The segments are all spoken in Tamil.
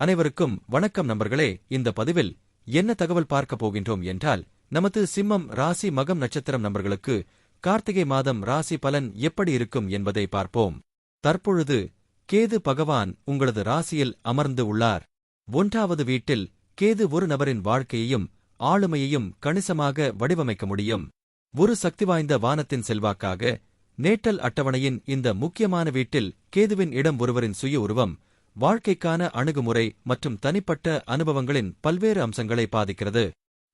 அனைவருக்கும் வணக்கம் நண்பர்களே. இந்த பதிவில் என்ன தகவல் பார்க்கப் போகின்றோம் என்றால் நமது சிம்மம் ராசி மகம் நட்சத்திரம் நபர்களுக்கு கார்த்திகை மாதம் ராசி பலன் எப்படி இருக்கும் என்பதை பார்ப்போம். தற்பொழுது கேது பகவான் உங்களது ராசியில் அமர்ந்து உள்ளார். ஒன்றாவது வீட்டில் கேது ஒரு நபரின் வாழ்க்கையையும் ஆளுமையையும் கணிசமாக வடிவமைக்க முடியும். ஒரு சக்தி வாய்ந்த வானத்தின் செல்வாக்காக நேட்டல் அட்டவணையின் இந்த முக்கியமான வீட்டில் கேதுவின் இடம் ஒருவரின் சுய உருவம் வாழ்க்கைக்கான அணுகுமுறை மற்றும் தனிப்பட்ட அனுபவங்களின் பல்வேறு அம்சங்களை பாதிக்கிறது.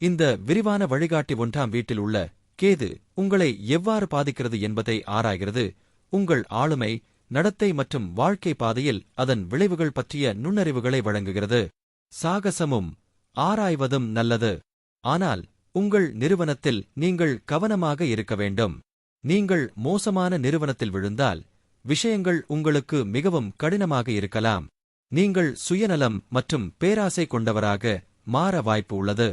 இந்த விரிவான வழிகாட்டி ஒன்றாம் வீட்டில் உள்ள கேது உங்களை எவ்வாறு பாதிக்கிறது என்பதை ஆராய்கிறது. உங்கள் ஆளுமை நடத்தை மற்றும் வாழ்க்கை பாதையில் அதன் விளைவுகள் பற்றிய நுண்ணறிவுகளை வழங்குகிறது. சாகசமும் ஆராய்வதும் நல்லது. ஆனால் உங்கள் நிறுவனத்தில் நீங்கள் கவனமாக இருக்க வேண்டும். நீங்கள் மோசமான நிறுவனத்தில் விழுந்தால் விஷயங்கள் உங்களுக்கு மிகவும் கடினமாக இருக்கலாம். நீங்கள் சுயநலம் மற்றும் பேராசை கொண்டவராக மாற வாய்ப்பு உள்ளது.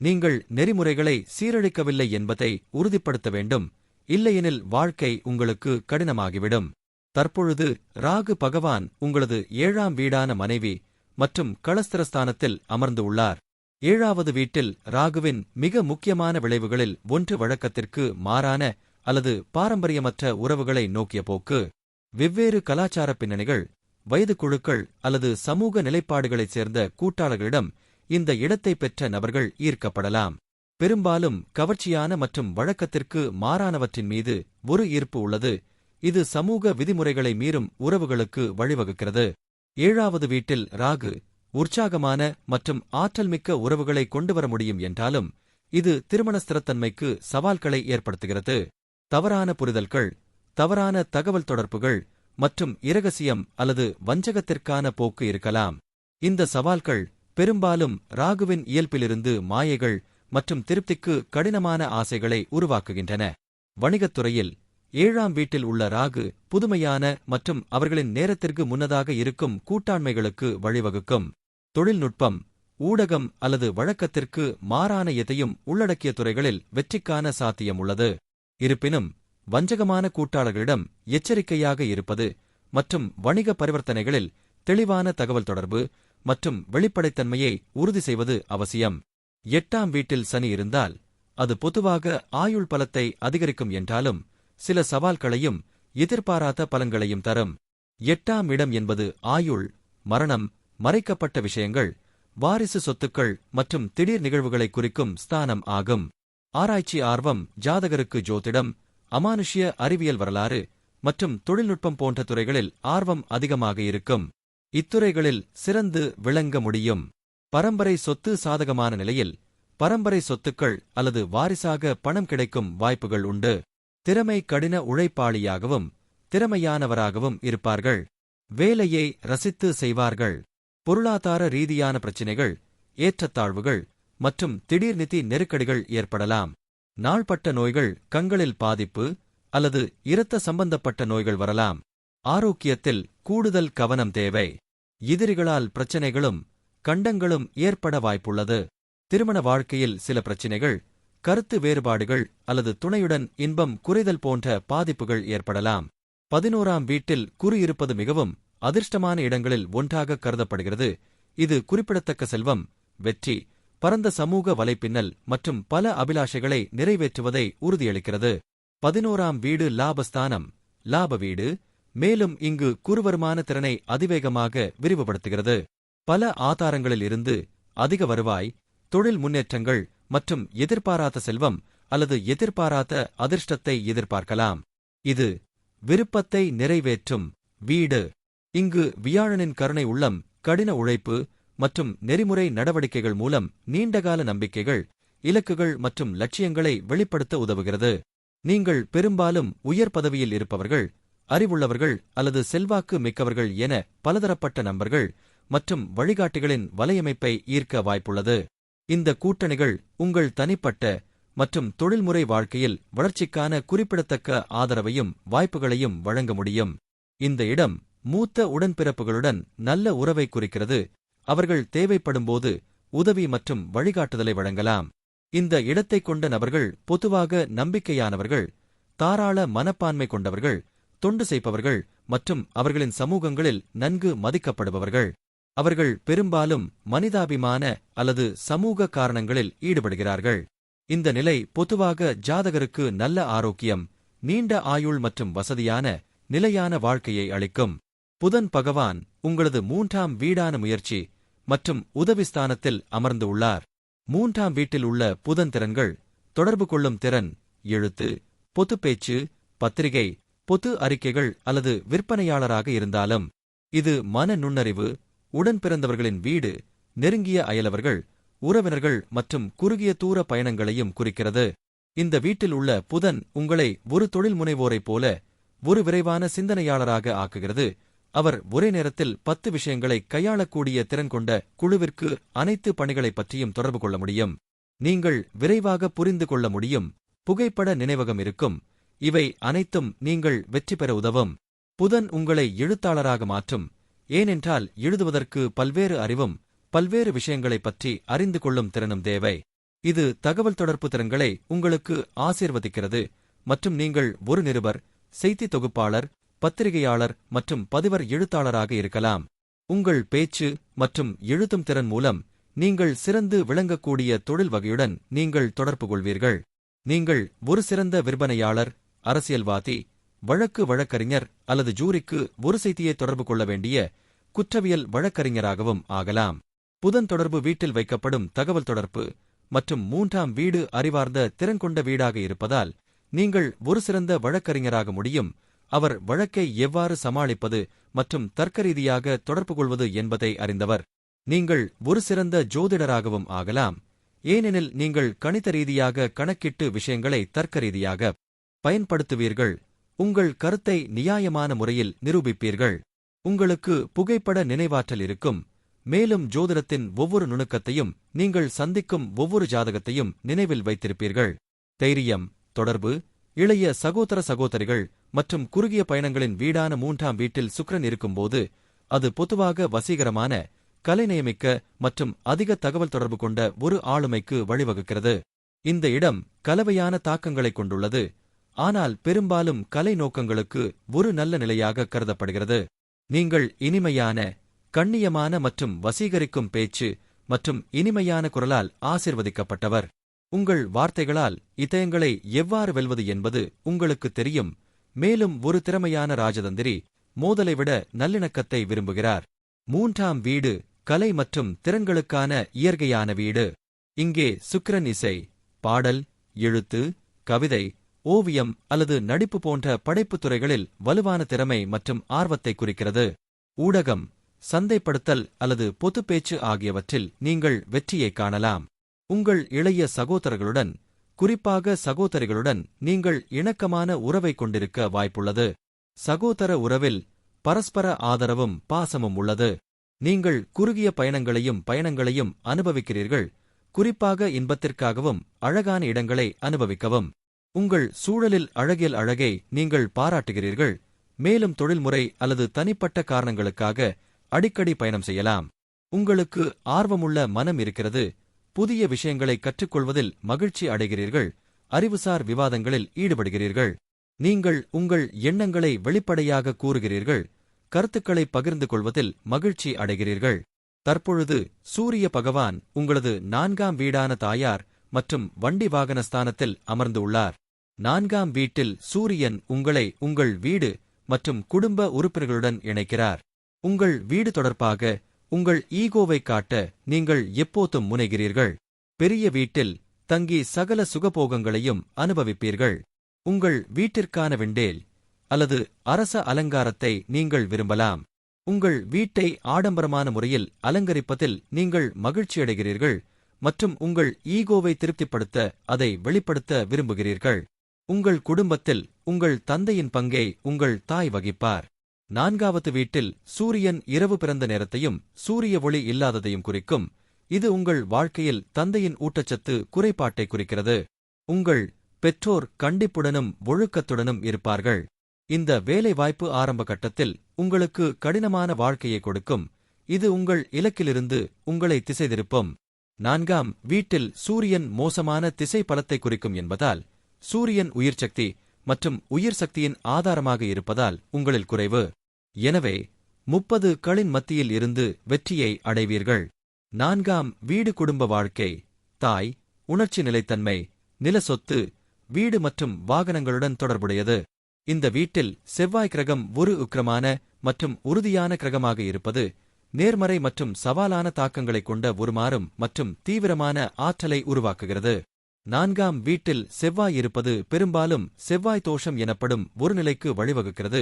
நீங்கள் நெறிமுறைகளை சீரழிக்கவில்லை என்பதை உறுதிப்படுத்த வேண்டும். இல்லையெனில் வாழ்க்கை உங்களுக்கு கடினமாகிவிடும். தற்பொழுது ராகு பகவான் உங்களது ஏழாம் வீடான மனைவி மற்றும் களஸ்திரஸ்தானத்தில் அமர்ந்து உள்ளார். ஏழாவது வீட்டில் ராகுவின் மிக முக்கியமான விளைவுகளில் ஒன்று வழக்கத்திற்கு மாறான அல்லது பாரம்பரியமற்ற உறவுகளை நோக்கிய போக்கு. வெவ்வேறு கலாச்சார பின்னணிகள் வயது குழுக்கள் அல்லது சமூக நிலைப்பாடுகளைச் சேர்ந்த கூட்டாளர்களிடம் இந்த இடத்தை பெற்ற நபர்கள் ஈர்க்கப்படலாம். பெரும்பாலும் கவர்ச்சியான மற்றும் வழக்கத்திற்கு மாறானவற்றின் மீது ஒரு ஈர்ப்பு உள்ளது. இது சமூக விதிமுறைகளை மீறும் உறவுகளுக்கு வழிவகுக்கிறது. ஏழாவது வீட்டில் ராகு உற்சாகமான மற்றும் ஆற்றல்மிக்க உறவுகளை கொண்டுவர முடியும் என்றாலும் இது திருமண ஸ்திரத்தன்மைக்கு சவால்களை ஏற்படுத்துகிறது. தவறான புரிதல்கள் தவறான தகவல் தொடர்புகள் மற்றும் இரகசியம் அல்லது வஞ்சகத்திற்கான போக்கு இருக்கலாம். இந்த சவால்கள் பெரும்பாலும் ராகுவின் இயல்பிலிருந்து மாயைகள் மற்றும் திருப்திக்கு கடினமான ஆசைகளை உருவாக்குகின்றன. வணிகத்துறையில் ஏழாம் வீட்டில் உள்ள ராகு புதுமையான மற்றும் அவர்களின் நேரத்திற்கு முன்னதாக இருக்கும் கூட்டாண்மைகளுக்கு வழிவகுக்கும். தொழில்நுட்பம் ஊடகம் அல்லது வழக்கத்திற்கு மாறான எதையும் உள்ளடக்கிய துறைகளில் வெற்றிக்கான சாத்தியம் உள்ளது. இருப்பினும் வஞ்சகமான கூட்டாளர்களிடம் எச்சரிக்கையாக இருப்பது மற்றும் வணிக பரிவர்த்தனைகளில் தெளிவான தகவல் தொடர்பு மற்றும் வெளிப்படைத்தன்மையை உறுதி செய்வது அவசியம். எட்டாம் வீட்டில் சனி இருந்தால் அது பொதுவாக ஆயுள் பலத்தை அதிகரிக்கும் என்றாலும் சில சவால்களையும் எதிர்பாராத பலன்களையும் தரும். எட்டாம் இடம் என்பது ஆயுள் மரணம் மறைக்கப்பட்ட விஷயங்கள் வாரிசு சொத்துக்கள் மற்றும் திடீர் நிகழ்வுகளை குறிக்கும் ஸ்தானம் ஆகும். ஆராய்ச்சி ஆர்வம் ஜாதகருக்கு ஜோதிடம் அமானுஷ்ய அறிவியல் வரலாறு மற்றும் தொழில்நுட்பம் போன்ற துறைகளில் ஆர்வம் அதிகமாக இருக்கும். இத்துறைகளில் சிறந்து விளங்க முடியும். பரம்பரை சொத்து சாதகமான நிலையில் பரம்பரை சொத்துக்கள் அல்லது வாரிசாக பணம் கிடைக்கும் வாய்ப்புகள் உண்டு. திறமை கடின உழைப்பாளியாகவும் திறமையானவராகவும் இருப்பார்கள். வேலையை ரசித்து செய்வார்கள். பொருளாதார ரீதியான பிரச்சினைகள் ஏற்றத்தாழ்வுகள் மற்றும் திடீர் நிதி நெருக்கடிகள் ஏற்படலாம். நாள்பட்ட நோய்கள் கண்களில் பாதிப்பு அல்லது இரத்த சம்பந்தப்பட்ட நோய்கள் வரலாம். ஆரோக்கியத்தில் கூடுதல் கவனம் தேவை. எதிரிகளால் பிரச்சினைகளும் கண்டங்களும் ஏற்பட வாய்ப்புள்ளது. திருமண வாழ்க்கையில் சில பிரச்சினைகள் கருத்து வேறுபாடுகள் அல்லது துணையுடன் இன்பம் குறைதல் போன்ற பாதிப்புகள் ஏற்படலாம். பதினோராம் வீட்டில் குறி இருப்பது மிகவும் அதிர்ஷ்டமான இடங்களில் ஒன்றாக கருதப்படுகிறது. இது குறிப்பிடத்தக்க செல்வம் வெற்றி பரந்த சமூக வலைப்பின்னல் மற்றும் பல அபிலாஷைகளை நிறைவேற்றுவதை உறுதியளிக்கிறது. பதினோராம் வீடு லாபஸ்தானம். லாப வீடு மேலும் இங்கு குறுவருமான திறனை அதிவேகமாக விரிவுபடுத்துகிறது. பல ஆதாரங்களில் இருந்து அதிக வருவாய் தொழில் முன்னேற்றங்கள் மற்றும் எதிர்பாராத செல்வம் அல்லது எதிர்பாராத அதிர்ஷ்டத்தை எதிர்பார்க்கலாம். இது விருப்பத்தை நிறைவேற்றும் வீடு. இங்கு வியாழனின் கருணை உள்ளம் கடின உழைப்பு மற்றும் நெறிமுறை நடவடிக்கைகள் மூலம் நீண்டகால நம்பிக்கைகள் இலக்குகள் மற்றும் லட்சியங்களை வெளிப்படுத்த உதவுகிறது. நீங்கள் பெரும்பாலும் உயர் பதவியில் இருப்பவர்கள் அறிவுள்ளவர்கள் அல்லது செல்வாக்கு மிக்கவர்கள் என பலதரப்பட்ட நபர்கள் மற்றும் வழிகாட்டிகளின் வலையமைப்பை ஈர்க்க வாய்ப்புள்ளது. இந்த கூட்டணிகள் உங்கள் தனிப்பட்ட மற்றும் தொழில்முறை வாழ்க்கையில் வளர்ச்சிக்கான குறிப்பிடத்தக்க ஆதரவையும் வாய்ப்புகளையும் வழங்க முடியும். இந்த இடம் மூத்த உடன்பிறப்புகளுடன் நல்ல உறவை குறிக்கிறது. அவர்கள் தேவைப்படும்போது உதவி மற்றும் வழிகாட்டுதலை வழங்கலாம். இந்த இடத்தைக் கொண்ட நபர்கள் பொதுவாக நம்பிக்கையானவர்கள் தாராள மனப்பான்மை கொண்டவர்கள் தொண்டு செய்பவர்கள் மற்றும் அவர்களின் சமூகங்களில் நன்கு மதிக்கப்படுபவர்கள். அவர்கள் பெரும்பாலும் மனிதாபிமான அல்லது சமூக காரணங்களில் ஈடுபடுகிறார்கள். இந்த நிலை பொதுவாக ஜாதகருக்கு நல்ல ஆரோக்கியம் நீண்ட ஆயுள் மற்றும் வசதியான நிலையான வாழ்க்கையை அளிக்கும். புதன் பகவான் உங்களது மூன்றாம் வீடான முயற்சி மற்றும் உதவிஸ்தானத்தில் அமர்ந்து உள்ளார். மூன்றாம் வீட்டில் உள்ள புதன் திறன்கள் தொடர்பு கொள்ளும் திறன் எழுத்து பொதுப்பேச்சு பத்திரிகை பொது அறிக்கைகள் அல்லது விற்பனையாளராக இருந்தாலும் இது மன நுண்ணறிவு உடன் பிறந்தவர்களின் வீடு நெருங்கிய அயலவர்கள் உறவினர்கள் மற்றும் குறுகிய தூர பயணங்களையும் குறிக்கிறது. இந்த வீட்டில் உள்ள புதன் உங்களை ஒரு தொழில் முனைவோரைப் போல ஒரு விரைவான சிந்தனையாளராக ஆக்குகிறது. அவர் ஒரே நேரத்தில் பத்து விஷயங்களை கையாளக்கூடிய திறன் கொண்ட குழுவிற்கு அனைத்து பணிகளைப் பற்றியும் தொடர்பு கொள்ள முடியும். நீங்கள் விரைவாக புரிந்து கொள்ள முடியும். புகைப்பட நினைவகம் இருக்கும். இவை அனைத்தும் நீங்கள் வெற்றி பெற உதவும். புதன் உங்களை எழுத்தாளராக மாற்றும். ஏனென்றால் எழுதுவதற்கு பல்வேறு அறிவும் பல்வேறு விஷயங்களைப் பற்றி அறிந்து கொள்ளும் திறனும் தேவை. இது தகவல் தொடர்பு திறன்களை உங்களுக்கு ஆசீர்வதிக்கிறது. மற்றும் நீங்கள் ஒரு நிருபர் செய்தி தொகுப்பாளர் பத்திரிகையாளர் மற்றும் பதிவர் எழுத்தாளராக இருக்கலாம். உங்கள் பேச்சு மற்றும் எழுத்தும் திறன் மூலம் நீங்கள் சிறந்து விளங்கக்கூடிய தொழில் வகையுடன் நீங்கள் தொடர்பு கொள்வீர்கள். நீங்கள் ஒரு சிறந்த விற்பனையாளர் அரசியல்வாதி வழக்கு வழக்கறிஞர் அல்லது ஜூரிக்கு ஒரு செய்தியை தொடர்பு கொள்ள வேண்டிய குற்றவியல் வழக்கறிஞராகவும் ஆகலாம். புதன் தொடர்பு வீட்டில் வைக்கப்படும் தகவல் தொடர்பு மற்றும் மூன்றாம் வீடு அறிவார்ந்த திறன் கொண்ட வீடாக இருப்பதால் நீங்கள் ஒரு சிறந்த வழக்கறிஞராக முடியும். அவர் வழக்கை எவ்வாறு சமாளிப்பது மற்றும் தர்க்கரீதியாக தொடர்பு கொள்வது என்பதை அறிந்தவர். நீங்கள் ஒரு சிறந்த ஜோதிடராகவும் ஆகலாம். ஏனெனில் நீங்கள் கணித ரீதியாக கணக்கிட்டு விஷயங்களை தர்க்கரீதியாக பயன்படுத்துவீர்கள். உங்கள் கருத்தை நியாயமான முறையில் நிரூபிப்பீர்கள். உங்களுக்கு புகைப்பட நினைவாற்றல் இருக்கும். மேலும் ஜோதிடத்தின் ஒவ்வொரு நுணுக்கத்தையும் நீங்கள் சந்திக்கும் ஒவ்வொரு ஜாதகத்தையும் நினைவில் வைத்திருப்பீர்கள். தைரியம் தொடர்பு இளைய சகோதர சகோதரிகள் மற்றும் குறுகிய பயணங்களின் வீடான மூன்றாம் வீட்டில் சுக்ரன் இருக்கும்போது அது பொதுவாக வசீகரமான கலைநயமிக்க மற்றும் அதிக தகவல் தொடர்பு கொண்ட ஒரு ஆளுமைக்கு வழிவகுக்கிறது. இந்த இடம் கலவையான தாக்கங்களைக் கொண்டுள்ளது. ஆனால் பெரும்பாலும் கலை நோக்கங்களுக்கு ஒரு நல்ல நிலையாக கருதப்படுகிறது. நீங்கள் இனிமையான கண்ணியமான மற்றும் வசீகரிக்கும் பேச்சு மற்றும் இனிமையான குரலால் ஆசிர்வதிக்கப்பட்டவர். உங்கள் வார்த்தைகளால் இதயங்களை எவ்வாறு வெல்வது என்பது உங்களுக்கு தெரியும். மேலும் ஒரு திறமையான ராஜதந்திரி மோதலை விட நல்லிணக்கத்தை விரும்புகிறார். மூன்றாம் வீடு கலை மற்றும் திறன்களுக்கான இயற்கையான வீடு. இங்கே சுக்கிரன் இசை பாடல் எழுத்து கவிதை ஓவியம் அல்லது நடிப்பு போன்ற படைப்புத் துறைகளில் வலுவான திறமை மற்றும் ஆர்வத்தை குறிக்கிறது. ஊடகம் சந்தைப்படுத்தல் அல்லது பொதுப்பேச்சு ஆகியவற்றில் நீங்கள் வெற்றியைக் காணலாம். உங்கள் இளைய சகோதரர்களுடன் குறிப்பாக சகோதரிகளுடன் நீங்கள் இணக்கமான உறவை கொண்டிருக்க வாய்ப்புள்ளது. சகோதர உறவில் பரஸ்பர ஆதரவும் பாசமும் உள்ளது. நீங்கள் குறுகிய பயணங்களையும் பயணங்களையும் அனுபவிக்கிறீர்கள். குறிப்பாக இன்பத்திற்காகவும் அழகான இடங்களை அனுபவிக்கவும். உங்கள் சூழலில் அழகியல் அழகை நீங்கள் பாராட்டுகிறீர்கள். மேலும் தொழில்முறை அல்லது தனிப்பட்ட காரணங்களுக்காக அடிக்கடி பயணம் செய்யலாம். உங்களுக்கு ஆர்வமுள்ள மனம் இருக்கிறது. புதிய விஷயங்களை கற்றுக்கொள்வதில் மகிழ்ச்சி அடைகிறீர்கள். அறிவுசார் விவாதங்களில் ஈடுபடுகிறீர்கள். நீங்கள் உங்கள் எண்ணங்களை வெளிப்படையாக கூறுகிறீர்கள். கருத்துக்களை பகிர்ந்து கொள்வதில் மகிழ்ச்சி அடைகிறீர்கள். தற்பொழுது சூரிய பகவான் உங்களது நான்காம் வீடான தாயார் மற்றும் வண்டி வாகன ஸ்தானத்தில் அமர்ந்து உள்ளார். நான்காம் வீட்டில் சூரியன் உங்களை உங்கள் வீடு மற்றும் குடும்ப உறுப்பினர்களுடன் இணைக்கிறார். உங்கள் வீடு தொடர்பாக உங்கள் ஈகோவை காட்ட நீங்கள் எப்போதும் முனைகிறீர்கள். பெரிய வீட்டில் தங்கி சகல சுகபோகங்களையும் அனுபவிப்பீர்கள். உங்கள் வீட்டிற்கான விண்டேல் அல்லது அரச அலங்காரத்தை நீங்கள் விரும்பலாம். உங்கள் வீட்டை ஆடம்பரமான முறையில் அலங்கரிப்பதில் நீங்கள் மகிழ்ச்சியடைகிறீர்கள் மற்றும் உங்கள் ஈகோவை திருப்திப்படுத்த அதை வெளிப்படுத்த விரும்புகிறீர்கள். உங்கள் குடும்பத்தில் உங்கள் தந்தையின் பங்கை உங்கள் தாய் வகிப்பார். நான்காவது வீட்டில் சூரியன் இரவு பிறந்த நேரத்தையும் சூரிய ஒளி இல்லாததையும் குறிக்கும். இது உங்கள் வாழ்க்கையில் தந்தையின் ஊட்டச்சத்து குறைபாட்டை குறிக்கிறது. உங்கள் பெற்றோர் கண்டிப்புடனும் ஒழுக்கத்துடனும் இருப்பார்கள். இந்த வேலைவாய்ப்பு ஆரம்ப கட்டத்தில் உங்களுக்கு கடினமான வாழ்க்கையை கொடுக்கும். இது உங்கள் இலக்கிலிருந்து உங்களை திசை திருப்பும் நான்காம் வீட்டில் சூரியன் மோசமான திசை பலத்தை குறிக்கும் என்பதால் சூரியன் உயிர்சக்தி மற்றும் உயிர் சக்தியின் ஆதாரமாக இருப்பதால் உங்களில் குறைவு. எனவே முப்பது களின் மத்தியில் இருந்து வெற்றியை அடைவீர்கள். நான்காம் வீடு குடும்ப வாழ்க்கை தாய் உணர்ச்சி நிலைத்தன்மை நில சொத்து வீடு மற்றும் வாகனங்களுடன் தொடர்புடையது. இந்த வீட்டில் செவ்வாய் கிரகம் ஒரு உக்கிரமான மற்றும் உறுதியான கிரகமாக இருப்பது நேர்மறை மற்றும் சவாலான தாக்கங்களைக் கொண்ட உருமாறும் மற்றும் தீவிரமான ஆற்றலை உருவாக்குகிறது. நான்காம் வீட்டில் செவ்வாய் இருப்பது பெரும்பாலும் செவ்வாய் தோஷம் எனப்படும் ஒரு நிலைக்கு வழிவகுக்கிறது.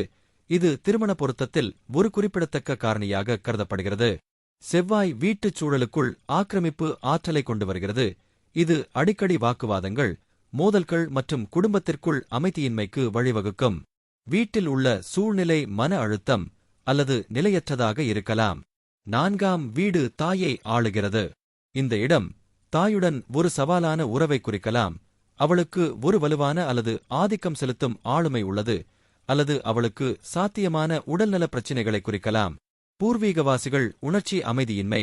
இது திருமண பொருத்தத்தில் ஒரு குறிப்பிடத்தக்க காரணியாக கருதப்படுகிறது. செவ்வாய் வீட்டுச் சூழலுக்குள் ஆக்கிரமிப்பு ஆற்றலை கொண்டு வருகிறது. இது அடிக்கடி வாக்குவாதங்கள் மோதல்கள் மற்றும் குடும்பத்திற்குள் அமைதியின்மைக்கு வழிவகுக்கும். வீட்டில் உள்ள சூழ்நிலை மன அழுத்தம் அல்லது நிலையற்றதாக இருக்கலாம். நான்காம் வீடு தாயை ஆளுகிறது. இந்த இடம் தாயுடன் ஒரு சவாலான உறவை குறிக்கலாம். அவளுக்கு ஒரு வலுவான அல்லது ஆதிக்கம் செலுத்தும் ஆளுமை உள்ளது அல்லது அவளுக்கு சாத்தியமான உடல்நல பிரச்சினைகளை குறிக்கலாம். பூர்வீகவாசிகள் உணர்ச்சி அமைதியின்மை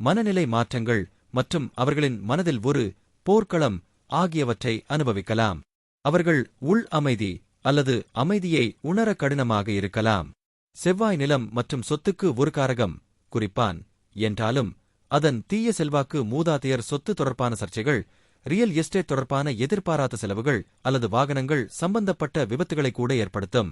மனநிலை மாற்றங்கள் மற்றும் அவர்களின் மனதில் ஒரு போர்க்களம் ஆகியவற்றை அனுபவிக்கலாம். அவர்கள் உள் அமைதி அல்லது அமைதியை உணர கடினமாக இருக்கலாம். செவ்வாய் நிலம் மற்றும் சொத்துக்கு ஒரு காரகம் குறிப்பான் என்றாலும் அதன் தீய செல்வாக்கு மூதாதையர் சொத்து தொடர்பான சர்ச்சைகள் ரியல் எஸ்டேட் தொடர்பான எதிர்பாராத செலவுகள் அல்லது வாகனங்கள் சம்பந்தப்பட்ட விபத்துகளை கூட ஏற்படுத்தும்.